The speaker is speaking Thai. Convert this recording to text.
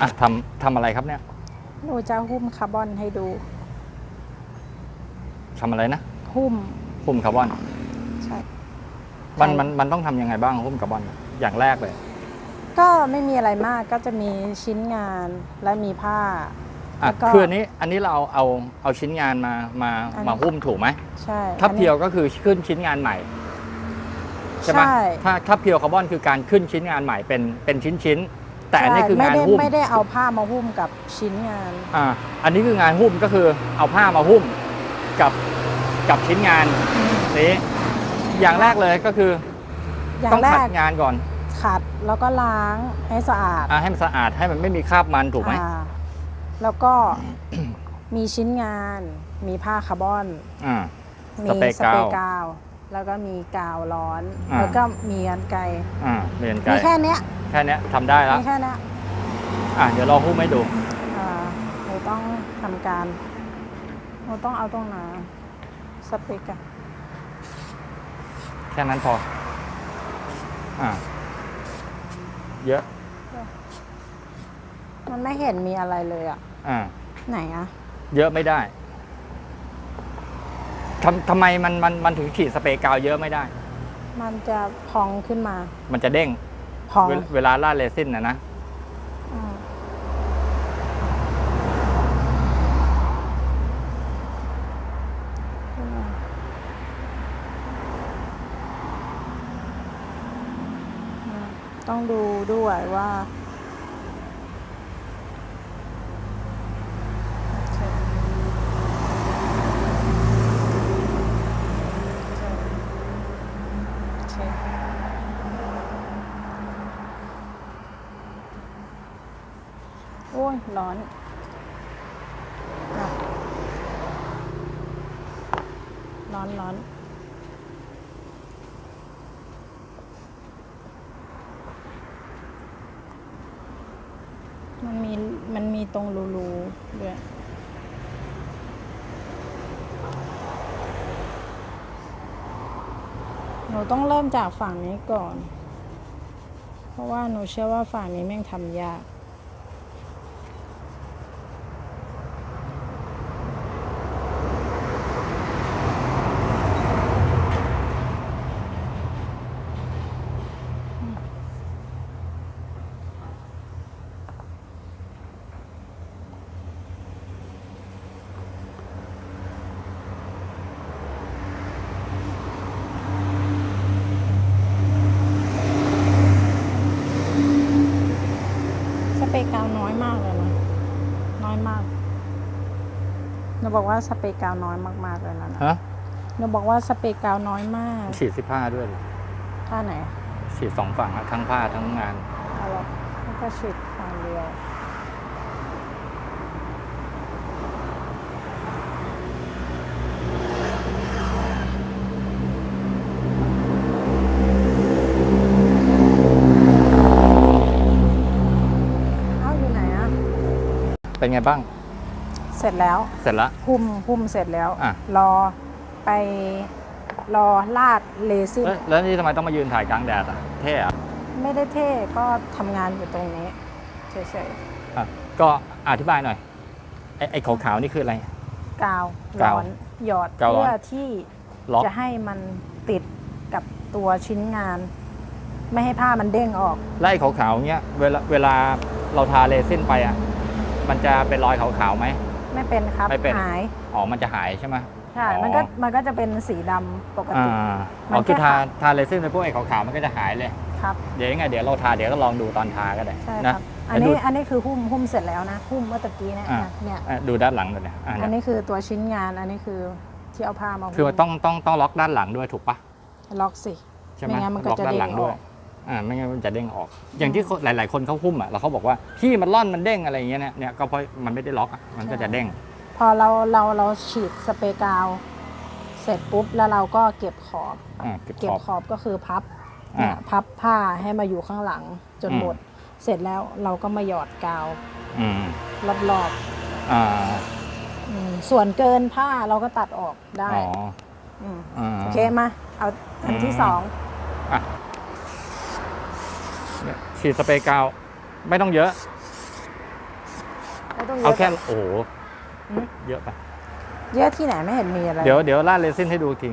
อะทำทำอะไรครับเนี่ย หนูจะหุ้มคาร์บอนให้ดู ทำอะไรนะ หุ้ม หุ้มคาร์บอน ใช่ มันใช่มันมันต้องทำยังไงบ้างหุ้มคาร์บอน อย่างแรกเลย ก็ไม่มีอะไรมากก็จะมีชิ้นงานและมีผ้าอะแล้วก็คืออันนี้อันนี้เราเอาเอาเอาชิ้นงานมามาอันมาหุ้มถูกไหมใช่ถ้าอันนี้เพียวก็คือขึ้นชิ้นงานใหม่ใช่ไหมใช่ถ้าถ้าเพียวคาร์บอนคือการขึ้นชิ้นงานใหม่เป็นเป็นชิ้นชิ้นๆ แต่อันนี้ใช่คืองานไม่ได้หุ้มไม่ได้เอาผ้ามาหุ้มกับชิ้นงานอ่าอันนี้คืองานหุ้มก็คือเอาผ้ามาหุ้มกับกับชิ้นงานนี้อย่างแรกเลยก็คืออย่างต้องแรขัดกงานก่อน ขัดแล้วก็ล้างให้สะอาดอ่าให้มันสะอาดให้มันไม่มีคราบมันถูกไหมอ่าแล้วก็ มีชิ้นงาน มีผ้าคาร์บอน อ่า มีสเปรย์กาวกาว แล้วก็มีกาวร้อน อ่า แล้วก็มีกันไกรอ่าเรียนไกลมีแค่เนี้ย แค่เนี้ยทำได้แล้วมีแค่เนี้ยอะเดี๋ยวเราหุ้มให้ดู อ่าหนูต้องทำการหนูต้องเอาตรงไหนสเปกอะแค่นั้นพอ อ่าเยอะ มันไม่เห็นมีอะไรเลยอะอ่าไหนอะเยอะไม่ได้ทำทำไมมันมันมันถึงฉีดสเปรย์กาวเยอะไม่ได้ มันจะพองขึ้นมา มันจะเด้ง พอง เวเวลาล่าดเรซินนะนะอืมขึ้นมาอืมต้องดูด้วยว่าโอเคโอเค โอ้ ยร้อนร้อนร้อนมันมี มันมีตรงรูๆด้วยหนูต้องเริ่มจากฝั่งนี้ก่อน เพราะว่าหนูเชื่อว่าฝั่งนี้แม่งทำยาก สเปรย์กาวน้อยมากเลยนะ น้อยมาก หนูบอกว่าสเปรย์กาวน้อยมากๆเลยนะนะฮะหนูบอกว่าสเปรย์กาวน้อยมากฉีดสิบห้าด้วยดิท่าไหนฉีดสองฝั่งอะทั้งผ้าทั้งงานเอาหรอแล้วก็ฉีดฝั่งเดียวเอาอยู่ไหนอะเป็นไงบ้าง เสร็จแล้วเสร็จละ หุ้มหุ้มเสร็จแล้ว อะ รอไปรอลาดเลซินเอ้ยแล้วนี่ทำไมต้องมายืนถ่ายกลางแดดอะเท่อะไม่ได้เท่ก็ทำงานอยู่ตรงนี้เฉยอะก็อธิบายหน่อย ไอ้ไอ้ขาวๆนี่คืออะไร ๆกาวกาวร้อนหยอดกาวร้อน เพื่อที่ล็อกจะให้มันติดกับตัวชิ้นงาน ไม่ให้ผ้ามันเด้งออก ไล่ขาวๆเงี้ยเวลาเวลาเราทาเรซินไปอะมันจะเป็นรอยขาวๆไหม ไม่เป็นครับไม่เป็น หายอ๋อมันจะหายใช่ไหม ใช่อ๋อ มันก็มันก็จะเป็นสีดำปกอ่าติอ๋อคือมันแค่ทาขาวทาเรซินไปพวกไอ้ขาวๆมันก็จะหายเลย ครับ เดี๋ยวยังไงเดี๋ยวเราทาเดี๋ยวก็ลองดูตอนทาก็ได้ใช่คนะ รับ อันแล้วนี้ดูอันนี้คือหุ้มหุ้มเสร็จแล้วนะ หุ้มเมื่อตะกี้เนี่ยอ่าเนี่ย อะดูด้านหลังหน่อยเนี่ยอะอันเนี่ยนี้คือตัวชิ้นงาน อันนี้คือที่เอาผ้ามาหุ้มคือมันต้องต้องต้องล็อกด้านหลังด้วยถูกปะล็อกสิ ใช่ไหมไม่งั้นมันก็ล็อกจะด้านหลังเด้งด้วยออก อ่าไม่งั้นมันจะเด้งออก อย่างที่คนหลาย ๆ คนเขาหุ้มอะแล้วเขาบอกว่าพี่มันล่อนมันเด้งอะไรอย่างเงี้ยเนี่ยเนี่ยก็เพราะมันไม่ได้ล็อกอะมันก็จะเด้ง พอเราเราเราฉีดสเปรย์กาวเสร็จปุ๊บแล้วเราก็เก็บขอบอ่าเก็บเก็ขบอบ ขอบก็คือพับอ่า เนี่ยพับผ้าให้มาอยู่ข้างหลังจนอืมหมด เสร็จแล้วเราก็มาหยอดกาวอืมรอบอ่าๆอืมส่วนเกินผ้าเราก็ตัดออกได้อ๋อมอ่า โอเคมาเอาอันที่อืมสองอะเนี่ย ฉีดสเปรย์กาว ไม่ต้องเยอะ ไม่ต้องเยเอาแค่โอ้เยอะไป เยอะที่ไหนไม่เห็นมีอะไร เดี๋ยวเดี๋ยวล่าเรซินให้ดูอีกที